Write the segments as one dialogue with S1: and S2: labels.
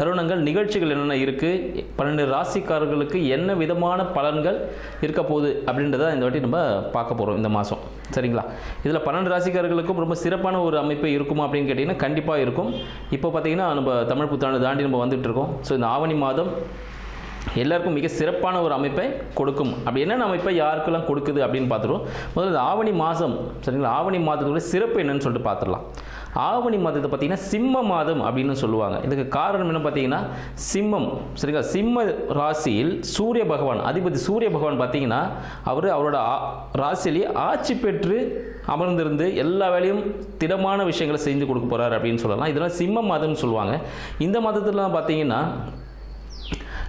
S1: தருணங்கள் நிகழ்ச்சிகள் என்னென்ன இருக்குது பன்னெண்டு ராசிக்காரர்களுக்கு என்ன விதமான பலன்கள் இருக்க போகுது அப்படின்றத இந்த வாட்டி நம்ம பார்க்க போகிறோம் இந்த மாதம் சரிங்களா? இதில் பன்னெண்டு ராசிக்காரர்களுக்கும் ரொம்ப சிறப்பான ஒரு அமைப்பு இருக்குமா அப்படின்னு கேட்டிங்கன்னா கண்டிப்பாக இருக்கும். இப்போ பார்த்தீங்கன்னா நம்ம தமிழ் புத்தாண்டு தாண்டி நம்ம வந்துட்டு இருக்கோம். ஸோ இந்த ஆவணி மாதம் எல்லாருக்கும் மிக சிறப்பான ஒரு அமைப்பை கொடுக்கும். அப்படி என்னென்ன அமைப்பை யாருக்கெல்லாம் கொடுக்குது அப்படின்னு பார்த்துருவோம். முதல்ல ஆவணி மாதம் சரிங்களா? ஆவணி மாதத்துடைய சிறப்பு என்னன்னு சொல்லிட்டு பார்த்துடலாம். ஆவணி மாதத்தை பார்த்தீங்கன்னா சிம்ம மாதம் அப்படின்னு சொல்லுவாங்க. இதுக்கு காரணம் என்ன பார்த்தீங்கன்னா சிம்மம். சரிங்களா? சிம்ம ராசியில் சூரிய பகவான் அதிபதி சூரிய பகவான் பார்த்தீங்கன்னா அவர் அவரோட ஆ- ராசியிலேயே ஆட்சி பெற்று அமர்ந்திருந்து எல்லா வேலையும் திடமான விஷயங்களை செஞ்சு கொடுக்க போகிறார் அப்படின்னு சொல்லலாம். இதெல்லாம் சிம்ம மாதம்னு சொல்லுவாங்க. இந்த மாதத்துலலாம் பார்த்தீங்கன்னா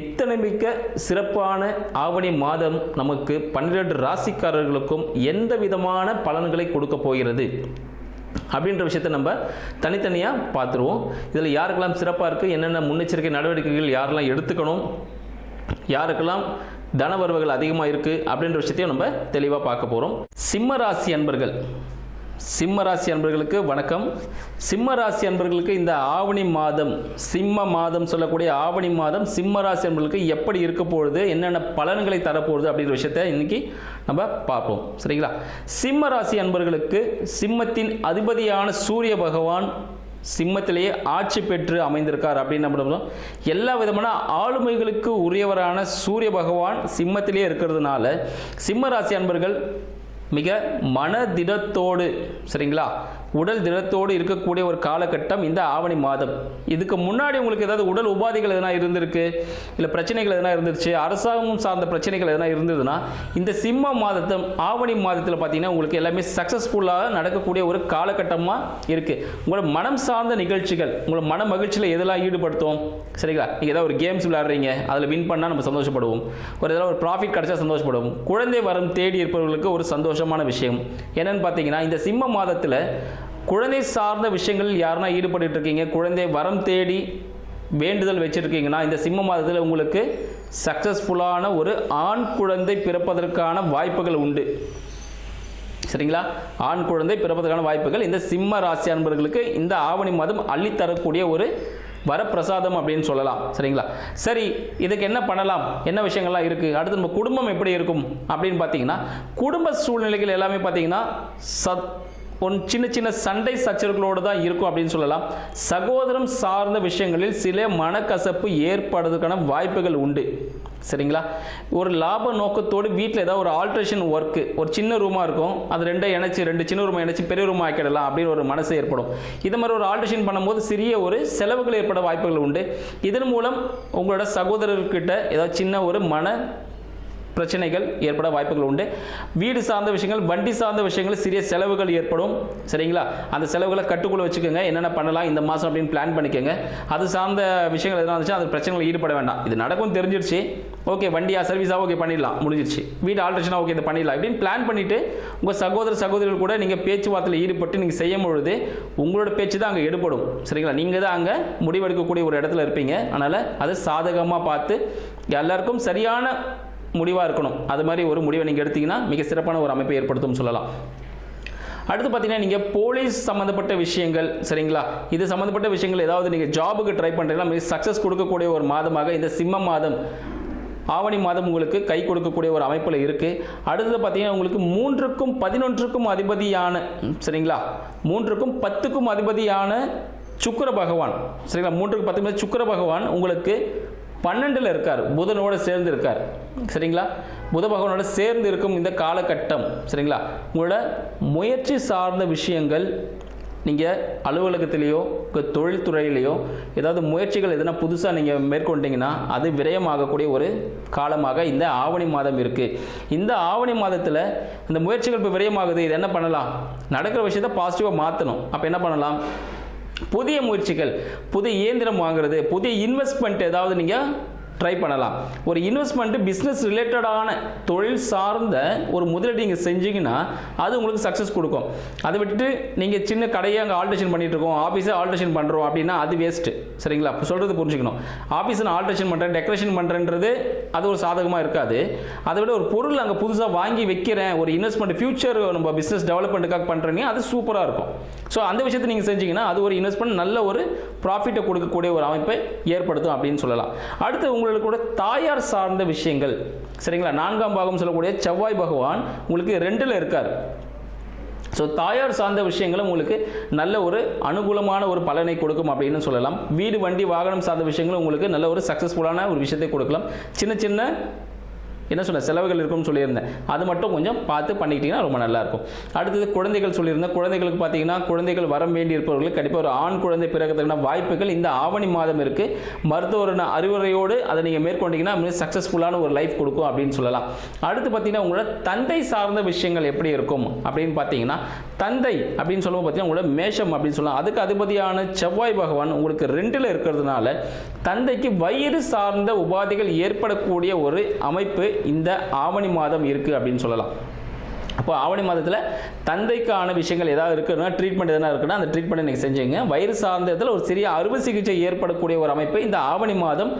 S1: இத்தனை மிக்க சிறப்பான ஆவணி மாதம் நமக்கு பன்னிரண்டு ராசிக்காரர்களுக்கும் எந்த விதமான பலன்களை கொடுக்க போகிறது? அப்படின்ற விஷயத்தை நம்ம தனித்தனியாக பார்த்துருவோம். இதில் யாருக்கெல்லாம் சிறப்பாக இருக்குது என்னென்ன முன்னெச்சரிக்கை நடவடிக்கைகள் யாரெல்லாம் எடுத்துக்கணும்? யாருக்கெல்லாம் தன வரவுகள் அதிகமாக இருக்குது அப்படின்ற விஷயத்தையும் நம்ம தெளிவாக பார்க்க போகிறோம் சிம்ம ராசி அன்பர்கள் சிம்ம ராசி அன்பர்களுக்கு வணக்கம். சிம்ம ராசி அன்பர்களுக்கு இந்த ஆவணி மாதம் சிம்ம மாதம் சொல்லக்கூடிய ஆவணி மாதம் சிம்ம ராசி அன்பர்களுக்கு எப்படி இருக்க போகுது என்னென்ன பலன்களை தரப்போகுது அப்படிங்கிற விஷயத்த இன்னைக்கு நம்ம பார்ப்போம். சரிங்களா? சிம்ம ராசி அன்பர்களுக்கு சிம்மத்தின் அதிபதியான சூரிய பகவான் சிம்மத்திலேயே ஆட்சி பெற்று அமைந்திருக்கார் அப்படின்னு நம்ம எல்லா விதமான ஆளுமைகளுக்கு உரியவரான சூரிய பகவான் சிம்மத்திலே இருக்கிறதுனால சிம்ம ராசி அன்பர்கள் மிக மனதிடத்தோடு சரிங்களா? உடல் திடத்தோடு இருக்கக்கூடிய ஒரு காலகட்டம் இந்த ஆவணி மாதம். இதுக்கு முன்னாடி உங்களுக்கு ஏதாவது உடல் உபாதைகள் எதனா இருந்திருக்கு? இல்லை பிரச்சனைகள் எதனா இருந்துருச்சு அரசாங்கம் சார்ந்த பிரச்சனைகள் எதனா இருந்ததுன்னா இந்த சிம்ம மாதத்தை ஆவணி மாதத்தில் பார்த்தீங்கன்னா உங்களுக்கு எல்லாமே சக்ஸஸ்ஃபுல்லாக நடக்கக்கூடிய ஒரு காலகட்டமாக இருக்குது உங்களோட மனம் சார்ந்த நிகழ்ச்சிகள் உங்களை மன மகிழ்ச்சியில் எதெல்லாம் ஈடுபடுத்தும்? சரிங்களா? நீங்கள் ஏதாவது ஒரு கேம்ஸ் விளையாடுறீங்க அதில் வின் பண்ணால் நம்ம சந்தோஷப்படுவோம். ஒரு ஏதாவது ஒரு ப்ராஃபிட் கிடச்சா சந்தோஷப்படுவோம். குழந்தை வரம் தேடி இருப்பவர்களுக்கு ஒரு சந்தோஷமான விஷயம். என்னன்னு பார்த்தீங்கன்னா இந்த சிம்ம மாதத்தில் குழந்தை சார்ந்த விஷயங்களில் யாருன்னா ஈடுபட்டு இருக்கீங்க குழந்தை வரம் தேடி வேண்டுதல் வச்சுருக்கீங்கன்னா இந்த சிம்ம மாதத்தில் உங்களுக்கு சக்ஸஸ்ஃபுல்லான ஒரு ஆண் குழந்தை பிறப்பதற்கான வாய்ப்புகள் உண்டு. சரிங்களா? ஆண் குழந்தை பிறப்பதற்கான வாய்ப்புகள். இந்த சிம்ம ராசி அன்பர்களுக்கு இந்த ஆவணி மாதம் அள்ளித்தரக்கூடிய ஒரு வரப்பிரசாதம் அப்படின்னு சொல்லலாம். சரிங்களா? சரி இதுக்கு என்ன பண்ணலாம்? என்ன விஷயங்கள்லாம் இருக்குது அடுத்து நம்ம குடும்பம் எப்படி இருக்கும் அப்படின்னு பார்த்தீங்கன்னா குடும்ப சூழ்நிலைகள் எல்லாமே பார்த்தீங்கன்னா சத் ஒன் சின்ன சின்ன சண்டை சச்சரவுகளோடு தான் இருக்கும் அப்படின்னு சொல்லலாம். சகோதரம் சார்ந்த விஷயங்களில் சில மனக்கசப்பு ஏற்படுறதுக்கான வாய்ப்புகள் உண்டு. சரிங்களா? ஒரு லாப நோக்கத்தோடு வீட்டில் ஏதாவது ஒரு ஆல்ட்ரேஷன் ஒர்க்கு ஒரு சின்ன ரூமாக இருக்கும். அது ரெண்டை இணைச்சி ரெண்டு சின்ன ரூமை இணைச்சி பெரிய ரூம் ஆக்கிடலாம் அப்படின்னு ஒரு மனசு ஏற்படும். இது மாதிரி ஒரு ஆல்ட்ரேஷன் பண்ணும்போது சிறிய ஒரு செலவுகள் ஏற்பட வாய்ப்புகள் உண்டு. இதன் மூலம் உங்களோட சகோதரர்கிட்ட ஏதாவது சின்ன ஒரு மன பிரச்சனைகள் ஏற்பட வாய்ப்புகள் உண்டு. வீடு சார்ந்த விஷயங்கள் வண்டி சார்ந்த விஷயங்கள் சிறிய செலவுகள் ஏற்படும். சரிங்களா? அந்த செலவுகளை கட்டுக்குள்ள வச்சுக்கோங்க. என்னென்ன பண்ணலாம் இந்த மாதம் அப்படின்னு பிளான் பண்ணிக்கோங்க. அது சார்ந்த விஷயங்கள் எதனா இருந்துச்சு அந்த பிரச்சனைகள் ஈடுபட வேண்டாம். இது நடக்கும் தெரிஞ்சிருச்சு. ஓகே வண்டியா சர்வீஸாக ஓகே பண்ணிடலாம். முடிஞ்சிருச்சு. வீடு ஆல்ட்ரேஷனாக ஓகே இதை பண்ணிடலாம். இப்படின்னு பிளான் பண்ணிவிட்டு உங்கள் சகோதர சகோதரிகள் கூட நீங்கள் பேச்சுவார்த்தையில் ஈடுபட்டு நீங்கள் செய்யும் பொழுது உங்களோட பேச்சு தான் அங்கே எடுபடும். சரிங்களா? நீங்கள் தான் அங்கே முடிவெடுக்கக்கூடிய ஒரு இடத்துல இருப்பீங்க. அதனால் அது சாதகமாக பார்த்து எல்லாருக்கும் சரியான முடிவாக இருக்கணும். அது மாதிரி ஒரு முடிவை நீங்கள் எடுத்தீங்கன்னா மிக சிறப்பான ஒரு அமைப்பை ஏற்படுத்தும் சொல்லலாம். அடுத்து பார்த்தீங்கன்னா நீங்கள் போலீஸ் சம்மந்தப்பட்ட விஷயங்கள் சரிங்களா? இது சம்மந்தப்பட்ட விஷயங்கள் ஏதாவது நீங்கள் ஜாபுக்கு ட்ரை பண்ணுறீங்கன்னா மிக சக்ஸஸ் கொடுக்கக்கூடிய ஒரு மாதமாக இந்த சிம்ம மாதம் ஆவணி மாதம் உங்களுக்கு கை கொடுக்கக்கூடிய ஒரு அமைப்பில் இருக்குது அடுத்தது பார்த்தீங்கன்னா உங்களுக்கு மூன்றுக்கும் பதினொன்றுக்கும் அதிபதியான சரிங்களா? மூன்றுக்கும் பத்துக்கும் அதிபதியான சுக்கர பகவான் சரிங்களா? மூன்றுக்கு பத்து சுக்கர பகவான் உங்களுக்கு பன்னெண்டில் இருக்கார். புதனோடு சேர்ந்து இருக்கார். சரிங்களா? புத பகவானோட சேர்ந்து இருக்கும் இந்த காலகட்டம். சரிங்களா? உங்களோட முயற்சி சார்ந்த விஷயங்கள் நீங்கள் அலுவலகத்திலேயோ உங்கள் தொழில்துறையிலையோ ஏதாவது முயற்சிகள் எதனா புதுசாக நீங்கள் மேற்கொண்டீங்கன்னா அது விரயமாகக்கூடிய ஒரு காலமாக இந்த ஆவணி மாதம் இருக்குது இந்த ஆவணி மாதத்தில் இந்த முயற்சிகள் இப்போ விரயமாகுது. இது என்ன பண்ணலாம்? நடக்கிற விஷயத்தை பாசிட்டிவாக மாற்றணும் அப்போ என்ன பண்ணலாம்? புதிய முயற்சிகள் புதிய இயந்திரம் வாங்குறது புதிய இன்வெஸ்ட்மெண்ட் ஏதாவது நீங்கள் ட்ரை பண்ணலாம். ஒரு இன்வெஸ்ட்மெண்ட் பிஸ்னஸ் ரிலேட்டடான தொழில் சார்ந்த ஒரு முதலீடு நீங்கள் செஞ்சீங்கன்னா அது உங்களுக்கு சக்ஸஸ் கொடுக்கும். அதை விட்டுட்டு நீங்கள் சின்ன கடையை அங்கே ஆல்ட்ரேஷன் பண்ணிட்டு இருக்கோம் ஆஃபீஸை ஆல்ட்ரேஷன் பண்ணுறோம் அப்படின்னா அது வேஸ்ட்டு சரிங்களா? சொல்கிறது புரிஞ்சுக்கணும். ஆஃபீஸை நான் ஆல்ட்ரேஷன் பண்ணுறேன் டெக்கரேஷன் பண்ணுறேன்றது அது ஒரு சாதகமாக இருக்காது. அதை விட ஒரு பொருள் அங்கே புதுசாக வாங்கி வைக்கிறேன் ஒரு இன்வெஸ்ட்மெண்ட் ஃபியூச்சர் நம்ம பிஸ்னஸ் டெவலப்மெண்ட்டுக்காக பண்ணுறீங்க அது சூப்பராக இருக்கும். ஸோ அந்த விஷயத்தை நீங்கள் செஞ்சீங்கன்னா அது ஒரு இன்வெஸ்ட்மெண்ட் நல்ல ஒரு ப்ராஃபிட்டை கொடுக்கக்கூடிய ஒரு அமைப்பை ஏற்படுத்தும் அப்படின்னு சொல்லலாம். அடுத்து உங்களுக்கு கூட தாயார் சார்ந்த விஷயங்கள். சரிங்களா? நான்காம் பாகம் சொல்லக்கூடிய செவ்வாய் பகவான் உங்களுக்கு ரெண்டில் இருக்கார். ஸோ தாயார் சார்ந்த விஷயங்களும் உங்களுக்கு நல்ல ஒரு அனுகூலமான ஒரு பலனை கொடுக்கும் அப்படின்னு சொல்லலாம். வீடு வண்டி வாகனம் சார்ந்த விஷயங்களும் உங்களுக்கு நல்ல ஒரு சக்ஸஸ்ஃபுல்லான ஒரு விஷயத்தை கொடுக்கலாம். சின்ன சின்ன என்ன சொன்ன செலவுகள் இருக்கும்னு சொல்லியிருந்தேன். அது மட்டும் கொஞ்சம் பார்த்து பண்ணிக்கிட்டிங்கன்னா ரொம்ப நல்லாயிருக்கும். அடுத்தது குழந்தைகள் சொல்லியிருந்தேன். குழந்தைகளுக்கு பார்த்தீங்கன்னா குழந்தைகள் வர வேண்டி இருப்பவர்களுக்கு கண்டிப்பாக ஒரு ஆண் குழந்தை பிறக்கிறதுக்கான வாய்ப்புகள் இந்த ஆவணி மாதம் இருக்குது மருத்துவரின் அறிவுரையோடு அதை நீங்கள் மேற்கொண்டீங்கன்னா மிக சக்ஸஸ்ஃபுல்லான ஒரு லைஃப் கொடுக்கும் அப்படின்னு சொல்லலாம். அடுத்து பார்த்தீங்கன்னா உங்களோட தந்தை சார்ந்த விஷயங்கள் எப்படி இருக்கும் அப்படின்னு பார்த்தீங்கன்னா தந்தை அப்படின்னு சொல்லும்போது பார்த்தீங்கன்னா உங்களோட மேஷம் அப்படின்னு சொல்லலாம். அதுக்கு அதிபதியான செவ்வாய் பகவான் உங்களுக்கு ரெண்டில் இருக்கிறதுனால தந்தைக்கு வயிறு சார்ந்த உபாதைகள் ஏற்படக்கூடிய ஒரு அமைப்பு இந்த ஆவணி மாதம் இருக்குது அப்படின்னு சொல்லலாம். அப்போ ஆவணி மாதத்தில் தந்தைக்கான விஷயங்கள் ஏதாவது இருக்குன்னா ட்ரீட்மெண்ட் எதனா இருக்குன்னா அந்த ட்ரீட்மெண்ட் நீங்கள் செஞ்சுங்க வயிறு சார்ந்த இடத்துல ஒரு சிறிய அறுவை சிகிச்சை ஏற்படக்கூடிய ஒரு அமைப்பு இந்த ஆவணி மாதம்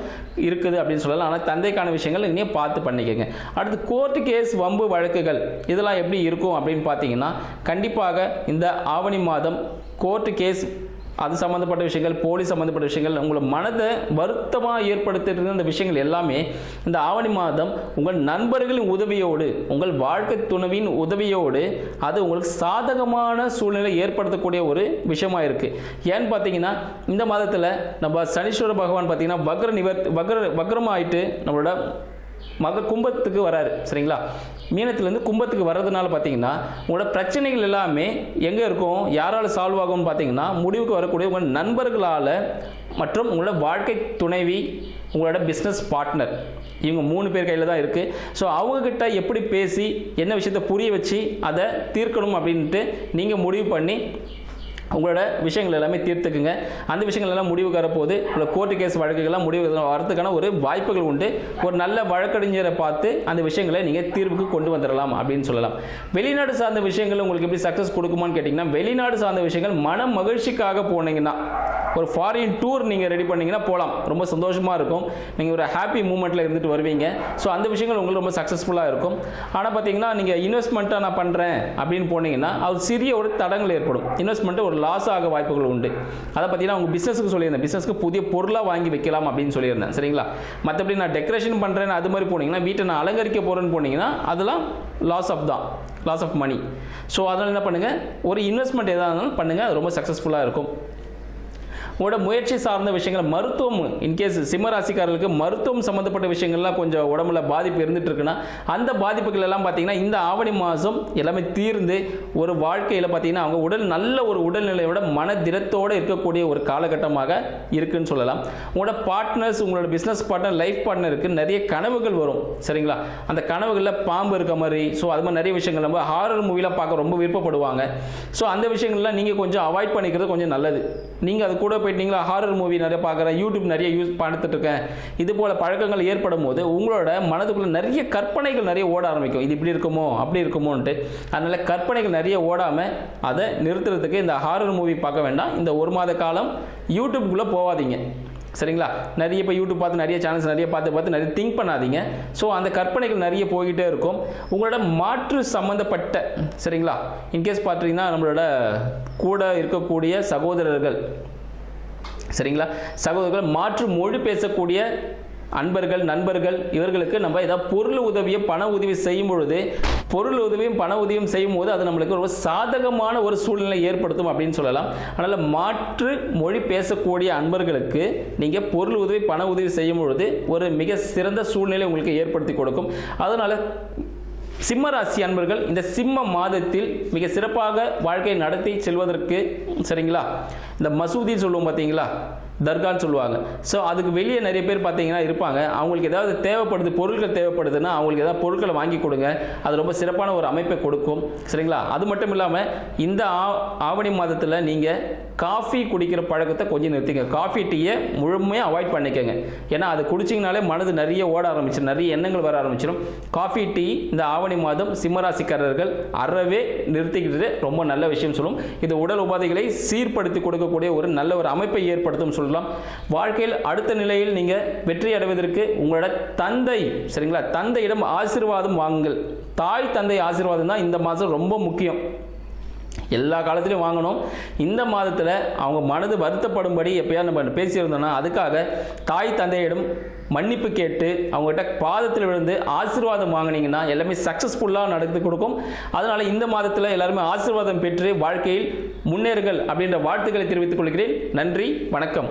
S1: இருக்குது அப்படின்னு சொல்லலாம். ஆனால் தந்தைக்கான விஷயங்கள் நீங்கள் பார்த்து பண்ணிக்கோங்க. அடுத்து கோர்ட்டு கேஸ் வம்பு வழக்குகள் இதெல்லாம் எப்படி இருக்கும் அப்படின்னு பார்த்தீங்கன்னா கண்டிப்பாக இந்த ஆவணி மாதம் கோர்ட்டு கேஸ் அது சம்மந்தப்பட்ட விஷயங்கள் போலி சம்மந்தப்பட்ட விஷயங்கள் உங்களை மனதை வருத்தமாக ஏற்படுத்திட்டு இந்த விஷயங்கள் எல்லாமே இந்த ஆவணி மாதம் உங்கள் நண்பர்களின் உதவியோடு உங்கள் வாழ்க்கை துணைவின் உதவியோடு அது உங்களுக்கு சாதகமான சூழ்நிலை ஏற்படுத்தக்கூடிய ஒரு விஷயமா இருக்குது ஏன்னு பார்த்தீங்கன்னா இந்த மாதத்தில் நம்ம சனீஸ்வர பகவான் பார்த்தீங்கன்னா வக்ர நிவர் வக்ர வக்ரமாயிட்டு நம்மளோட மக கும்பத்துக்கு வராரு சரிங்களா? மீனத்துலேருந்து கும்பத்துக்கு வர்றதுனால பார்த்தீங்கன்னா உங்களோட பிரச்சனைகள் எல்லாமே எங்கே இருக்கும் யாரால் சால்வ் ஆகும்னு பார்த்தீங்கன்னா முடிவுக்கு வரக்கூடிய உங்கள் நண்பர்களால் மற்றும் உங்களோட வாழ்க்கை துணைவி உங்களோட பிஸ்னஸ் பார்ட்னர் இவங்க மூணு பேர் கையில் தான் இருக்குது ஸோ அவங்கக்கிட்ட எப்படி பேசி என்ன விஷயத்தை புரிய வச்சு அதை தீர்க்கணும் அப்படின்ட்டு நீங்கள் முடிவு பண்ணி உங்களோட விஷயங்கள் எல்லாமே தீர்த்துக்குங்க. அந்த விஷயங்கள் எல்லாம் முடிவுக்கு வரப்போது உங்களோட கோர்ட்டு கேஸ் வழக்குகள்லாம் முடிவு வரதுக்கான ஒரு வாய்ப்புகள் உண்டு. ஒரு நல்ல வழக்கறிஞரை பார்த்து அந்த விஷயங்களை நீங்கள் தீர்வுக்கு கொண்டு வந்துடலாம் அப்படின்னு சொல்லலாம். வெளிநாடு சார்ந்த விஷயங்கள் உங்களுக்கு எப்படி சக்ஸஸ் கொடுக்குமான்னு கேட்டிங்கன்னா வெளிநாடு சார்ந்த விஷயங்கள் மன மகிழ்ச்சிக்காக போனீங்கன்னா ஒரு ஃபாரின் டூர் நீங்கள் ரெடி பண்ணிங்கன்னா போகலாம் ரொம்ப சந்தோஷமாக இருக்கும். நீங்கள் ஒரு ஹாப்பி மூமெண்ட்டில் இருந்துட்டு வருவீங்க. ஸோ அந்த விஷயங்கள் உங்களுக்கு ரொம்ப சக்ஸஸ்ஃபுல்லாக இருக்கும். ஆனால் பார்த்தீங்கன்னா நீங்கள் இன்வெஸ்ட்மெண்ட்டாக நான் பண்ணுறேன் அப்படின்னு போனீங்கன்னா அது சிறிய ஒரு தடங்கள் ஏற்படும். இன்வெஸ்ட்மெண்ட்டு ஒரு லாஸ் ஆக வாய்ப்புகள் உண்டு. அதை பார்த்தீங்கன்னா உங்கள் பிஸ்னஸுக்கு சொல்லியிருந்தேன். பிஸ்னஸ்க்கு புதிய பொருளாக வாங்கி வைக்கலாம் அப்படின்னு சொல்லியிருந்தேன். சரிங்களா? மற்றபடி நான் டெக்கரேஷன் பண்ணுறேன்னு அது மாதிரி போனீங்கன்னா வீட்டை நான் அலங்கரிக்க போகிறேன்னு போனீங்கன்னா அதெல்லாம் லாஸ் ஆஃப் தான். லாஸ் ஆஃப் மணி ஸோ அதனால் என்ன பண்ணுங்கள் ஒரு இன்வெஸ்ட்மெண்ட் எதாக இருந்தாலும் பண்ணுங்கள் அது ரொம்ப சக்ஸஸ்ஃபுல்லாக இருக்கும். உங்களோட முயற்சி சார்ந்த விஷயங்கள் மருத்துவம் இன்கேஸ் சிம்மராசிக்காரர்களுக்கு மருத்துவம் சம்மந்தப்பட்ட விஷயங்கள்லாம் கொஞ்சம் உடம்புல பாதிப்பு இருந்துட்டு இருக்குன்னா அந்த பாதிப்புகள் எல்லாம் பார்த்தீங்கன்னா இந்த ஆவணி மாதம் எல்லாமே தீர்ந்து ஒரு வாழ்க்கையில் பார்த்தீங்கன்னா அவங்க உடல் நல்ல ஒரு உடல்நிலையோட மன திடத்தோடு இருக்கக்கூடிய ஒரு காலகட்டமாக இருக்குன்னு சொல்லலாம். உங்களோட பார்ட்னர்ஸ் உங்களோட பிஸ்னஸ் பார்ட்னர் லைஃப் பார்ட்னருக்கு நிறைய கனவுகள் வரும் சரிங்களா? அந்த கனவுகளில் பாம்பு இருக்க மாதிரி ஸோ அது மாதிரி நிறைய விஷயங்கள் நம்ம ஹாரர் மூவிலாம் பார்க்க ரொம்ப விருப்பப்படுவாங்க. ஸோ அந்த விஷயங்கள்லாம் நீங்கள் கொஞ்சம் அவாய்ட் பண்ணிக்கிறது கொஞ்சம் நல்லது. நீங்கள் அது கூட போயிட்டீங்களா? ஹாரர் மூவி நிறைய பார்க்குறேன். யூடியூப் நிறைய யூஸ் பார்த்துட்டு இருக்கேன் இது போல பழக்கங்கள் ஏற்படும் போது உங்களோட மனதுக்குள்ள நிறைய கற்பனைகள் நிறைய ஓட ஆரம்பிக்கும். இது இப்படி இருக்குமோ? அப்படி இருக்குமோன்ட்டு. அதனால கற்பனைகள் நிறைய ஓடாமல் அதை நிறுத்துறதுக்கு இந்த ஹாரர் மூவி பார்க்க வேண்டாம். இந்த ஒரு மாத காலம் யூடியூப்குள்ளே போகாதீங்க சரிங்களா? நிறைய இப்போ யூடியூப் பார்த்து நிறைய சேனல்ஸ் நிறைய பார்த்து பார்த்து நிறைய திங்க் பண்ணாதீங்க. ஸோ அந்த கற்பனைகள் நிறைய போய்கிட்டே இருக்கும். உங்களோட மாற்று சம்மந்தப்பட்ட சரிங்களா? இன்கேஸ் பார்த்தீங்கன்னா நம்மளோட கூட இருக்கக்கூடிய சகோதரர்கள் சரிங்களா? சகோதரர்கள் மாற்று மொழி பேசக்கூடிய அன்பர்கள் நண்பர்கள் இவர்களுக்கு நம்ம ஏதாவது பொருள் உதவியை பண உதவி செய்யும் பொழுது பொருள் உதவியும் பண உதவியும் செய்யும் போது அது நம்மளுக்கு ஒரு சாதகமான ஒரு சூழ்நிலை ஏற்படுத்தும் அப்படின்னு சொல்லலாம். அதனால் மாற்று மொழி பேசக்கூடிய அன்பர்களுக்கு நீங்கள் பொருள் உதவி பண உதவி செய்யும் பொழுது ஒரு மிக சிறந்த சூழ்நிலை உங்களுக்கு ஏற்படுத்தி கொடுக்கும். அதனால் சிம்ம ராசி அன்பர்கள் இந்த சிம்ம மாதத்தில் மிக சிறப்பாக வாழ்க்கையை நடத்தி செல்வதற்கு சரிங்களா? இந்த மசூதி சொல்லுவோம் பார்த்தீங்களா தர்கான்னு சொல்லுவாங்க. ஸோ அதுக்கு வெளியே நிறைய பேர் பார்த்தீங்கன்னா இருப்பாங்க. அவங்களுக்கு ஏதாவது தேவைப்படுது பொருட்கள் தேவைப்படுதுன்னா அவங்களுக்கு ஏதாவது பொருட்களை வாங்கி கொடுங்க. அது ரொம்ப சிறப்பான ஒரு அமைப்பை கொடுக்கும். சரிங்களா? அது மட்டும் இல்லாமல் இந்த ஆ- ஆவணி மாதத்தில் நீங்கள் காஃபி குடிக்கிற பழக்கத்தை கொஞ்சம் நிறுத்திங்க காஃபி டீயை முழுமையாக அவாய்ட் பண்ணிக்கோங்க. ஏன்னா அது குடிச்சிங்கனாலே மனது நிறைய ஓட ஆரம்பிச்சிடும் நிறைய எண்ணங்கள் வர ஆரம்பிச்சிடும் காஃபி டீ இந்த ஆவணி மாதம் சிம்மராசிக்காரர்கள் அறவே நிறுத்திக்கிட்டு ரொம்ப நல்ல விஷயம் சொல்லும். இது உடல் உபாதைகளை சீர்படுத்தி கொடுக்கக்கூடிய ஒரு நல்ல ஒரு அமைப்பை ஏற்படுத்தும் சொல்லலாம். வாழ்க்கையில் அடுத்த நிலையில் நீங்கள் வெற்றி அடைவதற்கு உங்களோட தந்தை சரிங்களா? தந்தையிடம் ஆசீர்வாதம் வாங்குங்கள். தாய் தந்தை ஆசீர்வாதம் தான் இந்த மாதம் ரொம்ப முக்கியம். எல்லா காலத்துலையும் வாங்கணும். இந்த மாதத்தில் அவங்க மனது வருத்தப்படும்படி எப்பயாவது நம்ம பேசியிருந்தோம்னா அதுக்காக தாய் தந்தையிடம் மன்னிப்பு கேட்டு அவங்ககிட்ட பாதத்தில் விழுந்து ஆசீர்வாதம் வாங்கினீங்கன்னா எல்லாமே சக்ஸஸ்ஃபுல்லாக நடந்து கொடுக்கும். அதனால் இந்த மாதத்தில் எல்லாருமே ஆசீர்வாதம் பெற்று வாழ்க்கையில் முன்னேறுங்கள் அப்படின்ற வாழ்த்துக்களை தெரிவித்துக் கொள்கிறேன். நன்றி வணக்கம்.